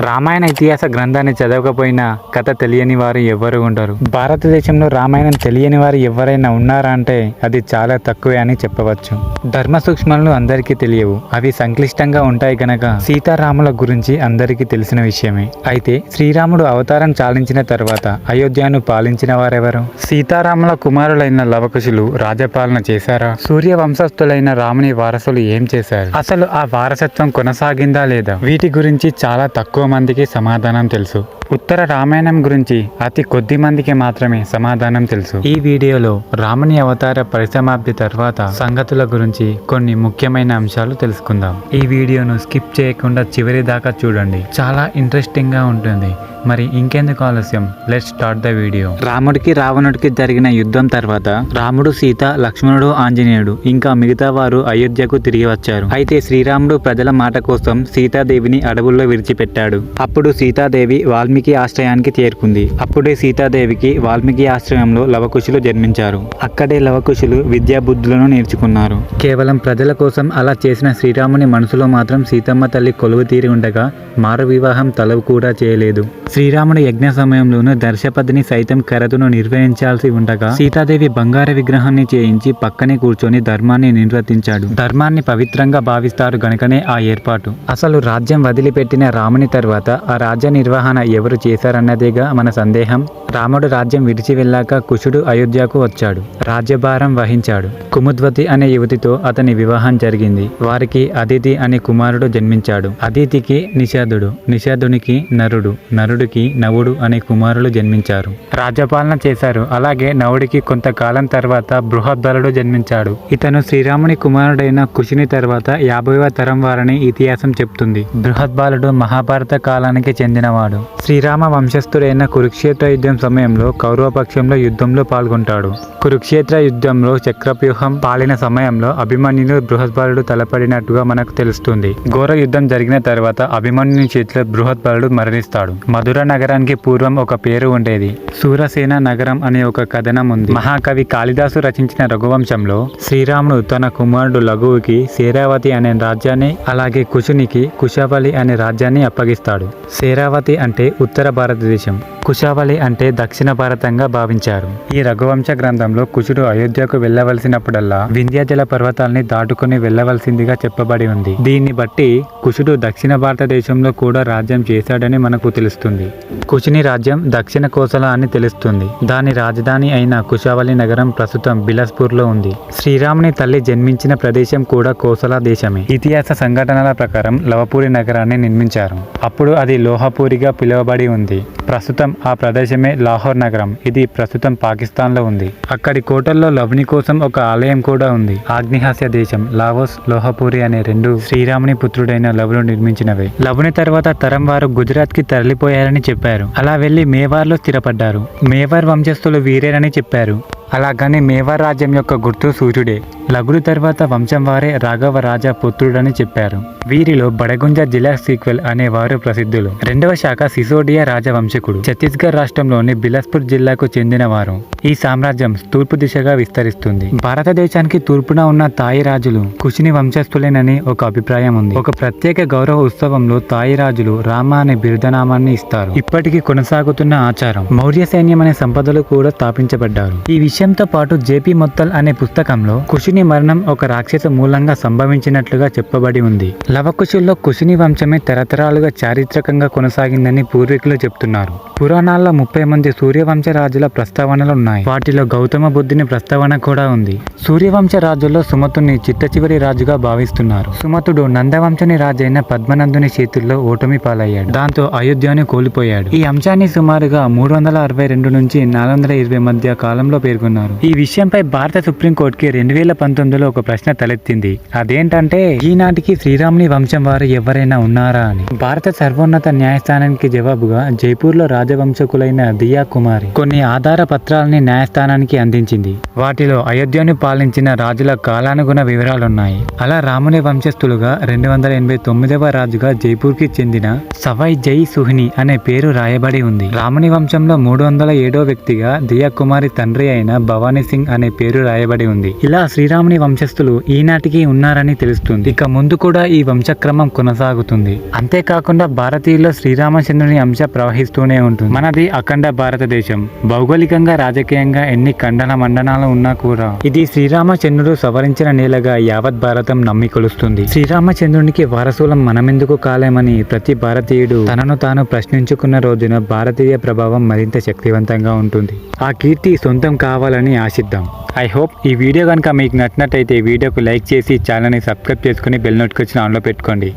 రామాయణ ఇతిహాస గ్రంథాన్ని చదవకపోయినా కథ తెలియని వారు ఎవ్వరు ఉండరు. భారతదేశంలో రామాయణం తెలియని వారు ఎవరైనా ఉన్నారా అంటే అది చాలా తక్కువే అని చెప్పవచ్చు. ధర్మ సూక్ష్మాలు అందరికీ తెలియవు. అవి సంక్లిష్టంగా ఉంటాయి గనక సీతారాముల గురించి అందరికీ తెలిసిన విషయమే. అయితే శ్రీరాముడు అవతారం చాలించిన తర్వాత అయోధ్యను పాలించిన వారెవరు? సీతారాముల కుమారులైన లవకుశులు రాజపాలన చేశారా? సూర్య వంశస్థులైన రాముని వారసులు ఏం చేశారు? అసలు ఆ వారసత్వం కొనసాగిందా లేదా? వీటి గురించి చాలా తక్కువ మందికి సమాధానం తెలుసు. ఉత్తర రామాయణం గురించి అతి కొద్ది మందికి మాత్రమే సమాధానం తెలుసు. ఈ వీడియోలో రాముని అవతార పరిసమాప్తి తర్వాత సంగతుల గురించి కొన్ని ముఖ్యమైన అంశాలు తెలుసుకుందాం. ఈ వీడియోను స్కిప్ చేయకుండా చివరి దాకా చూడండి. చాలా ఇంట్రెస్టింగ్గా ఉంటుంది. మరి ఇంకెందుకు ఆలస్యం? లెట్ స్టార్ట్ ద వీడియో రాముడికి రావణుడికి జరిగిన యుద్ధం తర్వాత రాముడు సీత లక్ష్మణుడు ఆంజనేయుడు ఇంకా మిగతా వారు అయోధ్యకు తిరిగి వచ్చారు. అయితే శ్రీరాముడు ప్రజల మాట కోసం సీతాదేవిని అడవుల్లో విడిచిపెట్టాడు. అప్పుడు సీతాదేవి వాల్మీకి ఆశ్రయానికి చేరుకుంది. అప్పుడే సీతాదేవికి వాల్మీకి ఆశ్రయంలో లవకుశులు జన్మించారు. అక్కడే లవకుశులు విద్యాబుద్ధులను నేర్చుకున్నారు. కేవలం ప్రజల కోసం అలా చేసిన శ్రీరాముని మనసులో మాత్రం సీతమ్మ తల్లి కొలువు తీరి ఉండగా మారు వివాహం తలవు కూడా చేయలేదు. శ్రీరాముని యజ్ఞ సమయంలోనూ దర్శపదిని సైతం కరతును నిర్వహించాల్సి ఉండగా సీతాదేవి బంగార విగ్రహాన్ని చేయించి పక్కనే కూర్చొని ధర్మాన్ని నిర్వర్తించాడు. ధర్మాన్ని పవిత్రంగా భావిస్తారు గనుకనే ఆ ఏర్పాటు. అసలు రాజ్యం వదిలిపెట్టిన రాముని తర్వాత ఆ రాజ్య నిర్వహణ ఎవరు చేశారన్నదేగా మన సందేహం. రాముడు రాజ్యం విడిచి వెళ్ళాక కుశుడు అయోధ్యకు వచ్చాడు. రాజ్యభారం వహించాడు. కుముద్వతి అనే యువతితో అతని వివాహం జరిగింది. వారికి అదితి అనే కుమారుడు జన్మించాడు. అదితికి నిషాదుడు నిషాదునికి నరుడు నరుడికి నవుడు అనే కుమారులు జన్మించారు. రాజ్యపాలన చేశారు. అలాగే నవుడికి కొంతకాలం తర్వాత బృహద్దలుడు జన్మించాడు. ఇతను శ్రీరాముని కుమారుడైన కుషుని తర్వాత యాభైవ తరం వారని ఇతిహాసం చెప్తుంది. బృహద్బాలుడు మహాభారత కాలానికి చెందినవాడు. శ్రీ శ్రీరామ వంశస్థుడైన కురుక్షేత్ర యుద్ధం సమయంలో కౌరవపక్షంలో యుద్ధంలో పాల్గొంటాడు. కురుక్షేత్ర యుద్ధంలో చక్రవ్యూహం పాలిన సమయంలో అభిమన్యుడు బృహద్బాలుడు తలపడినట్టుగా మనకు తెలుస్తుంది. ఘోర యుద్ధం జరిగిన తర్వాత అభిమన్యుని చేతిలో బృహద్బాలుడు మరణిస్తాడు. మధుర నగరానికి పూర్వం ఒక పేరు ఉండేది. సూరసేన నగరం అనే ఒక కథనం ఉంది. మహాకవి కాళిదాసు రచించిన రఘువంశంలో శ్రీరాముడు తన కుమారుడు లఘువుకి శేరావతి అనే రాజ్యాన్ని అలాగే కుశునికి కుశావలి అనే రాజ్యాన్ని అప్పగిస్తాడు. శేరావతి అంటే ఉత్తర భారతదేశం. కుశావళి అంటే దక్షిణ భారతంగా భావించారు. ఈ రఘువంశ గ్రంథంలో కుశుడు అయోధ్యకు వెళ్ళవలసినప్పుడల్లా వింధ్యాచల పర్వతాల్ని దాటుకుని వెళ్ళవలసిందిగా చెప్పబడి ఉంది. దీన్ని బట్టి కుశుడు దక్షిణ భారతదేశంలో కూడా రాజ్యం చేశాడని మనకు తెలుస్తుంది. కుశుని రాజ్యం దక్షిణ కోసల అని తెలుస్తుంది. దాని రాజధాని అయిన కుశావళి నగరం ప్రస్తుతం బిలాస్పూర్లో ఉంది. శ్రీరాముని తల్లి జన్మించిన ప్రదేశం కూడా కోసల దేశమే. ఇతిహాస సంఘటనల ప్రకారం లవపూరి నగరాన్ని నిర్మించారు. అప్పుడు అది లోహపూరిగా పిలువబడి ఉంది. ప్రస్తుతం ఆ ప్రదేశమే లాహోర్ నగరం. ఇది ప్రస్తుతం పాకిస్తాన్లో ఉంది. అక్కడి కోటల్లో లవ్ని కోసం ఒక ఆలయం కూడా ఉంది. ఆగ్నేహాస్య దేశం లావోస్ లోహపూరి అనే రెండు శ్రీరాముని పుత్రుడైన లవ్ను నిర్మించినవే. లవుని తర్వాత తరం వారు గుజరాత్కి తరలిపోయారని చెప్పారు. అలా వెళ్ళి మేవార్లో స్థిరపడ్డారు. మేవార్ వంశస్థులు వీరేనని చెప్పారు. అలాగని మేవార్ రాజ్యం యొక్క గుర్తు సూర్యుడే. లగురు తర్వాత వంశం వారే రాఘవ రాజా పుత్రుడని చెప్పారు. వీరిలో బడగుంజ జిల్లా సీక్వెల్ అనే వారు ప్రసిద్ధులు. రెండవ శాఖ సిసోడియా రాజవంశకుడు. ఛత్తీస్గఢ్ రాష్ట్రంలోని బిలాస్పూర్ జిల్లాకు చెందినవారు ఈ సామ్రాజ్యం తూర్పు దిశగా విస్తరిస్తుంది. భారతదేశానికి తూర్పున ఉన్న తాయి రాజులు కుషిని వంశస్థులేనని ఒక అభిప్రాయం ఉంది. ఒక ప్రత్యేక గౌరవ ఉత్సవంలో తాయి రాజులు రామ అనే బిరుదనామాన్ని ఇస్తారు. ఇప్పటికీ కొనసాగుతున్న ఆచారం మౌర్య సైన్యం అనే సంపదలు కూడా స్థాపించబడ్డారు. ఈ విషయంతో పాటు జేపీ మొత్తల్ అనే పుస్తకంలో కుషిని మరణం ఒక రాక్షస మూలంగా సంభవించినట్లుగా చెప్పబడి ఉంది. లవకుశుల్లో కుషుని వంశమే తరతరాలుగా చారిత్రకంగా కొనసాగిందని పూర్వీకులు చెప్తున్నారు. పురాణాల్లో ముప్పై మంది సూర్యవంశ రాజుల ప్రస్తావనలు ఉన్నాయి వాటిలో గౌతమ బుద్ధుని ప్రస్తావన కూడా ఉంది. సూర్యవంశ రాజుల్లో సుమతుని చిట్ట చివరి రాజుగా భావిస్తున్నారు. సుమతుడు నందవంశని రాజైన పద్మనందుని చేతుల్లో ఓటమి పాలయ్యాడు. దాంతో అయోధ్యని కోల్పోయాడు. ఈ అంశాన్ని సుమారుగా మూడు వందల అరవై రెండు నుంచి నాలుగు వందల ఇరవై మధ్య కాలంలో పేర్కొన్నారు. ఈ విషయంపై భారత సుప్రీంకోర్టుకి రెండు వేల పంతొమ్మిదిలో ఒక ప్రశ్న తలెత్తింది. అదేంటంటే ఈనాటికి శ్రీరాముని వంశం వారు ఎవరైనా ఉన్నారా అని. భారత సర్వోన్నత న్యాయస్థానానికి జవాబుగా జైపూర్ రాజవంశకులైన దియా కుమారి కొన్ని ఆధార పత్రాలని న్యాయస్థానానికి అందించింది. వాటిలో అయోధ్యను పాలించిన రాజుల కాలానుగుణ వివరాలున్నాయి. అలా రాముని వంశస్థులుగా రెండు వందల ఎనభై తొమ్మిదవ రాజుగా జైపూర్కి చెందిన సవై జై సుహిని అనే పేరు రాయబడి ఉంది. రాముని వంశంలో మూడు వందల ఏడో వ్యక్తిగా దియా కుమారి తండ్రి అయిన భవానీ సింగ్ అనే పేరు రాయబడి ఉంది. ఇలా శ్రీరాముని వంశస్థులు ఈనాటికి ఉన్నారని తెలుస్తుంది. ఇక ముందు కూడా ఈ వంశక్రమం కొనసాగుతుంది. అంతేకాకుండా భారతీయుల్లో శ్రీరామచంద్రుని అంశ ప్రవహిస్తూనే ఉంటుంది. మనది అఖండ భారతదేశం. భౌగోళికంగా రాజకీయంగా ఎన్ని ఖండన మండనాలు ఉన్నా కూడా ఇది శ్రీరామచంద్రుడు సవరించిన నేలగా యావత్ భారతం నమ్మి కొలుస్తుంది. శ్రీరామచంద్రునికి వారసులం మనమెందుకు కాలేమని ప్రతి భారతీయుడు తనను తాను ప్రశ్నించుకున్న రోజున భారతీయ ప్రభావం మరింత శక్తివంతంగా ఉంటుంది. ఆ కీర్తి సొంతం కావాలని ఆశిద్దాం. ఐ హోప్ ఈ వీడియో కనుక మీకు నచ్చినట్టయితే వీడియోకు లైక్ చేసి ఛానల్ని సబ్స్క్రైబ్ చేసుకుని బెల్ నోటిఫికేషన్ ఆన్లో పెట్టుకోండి.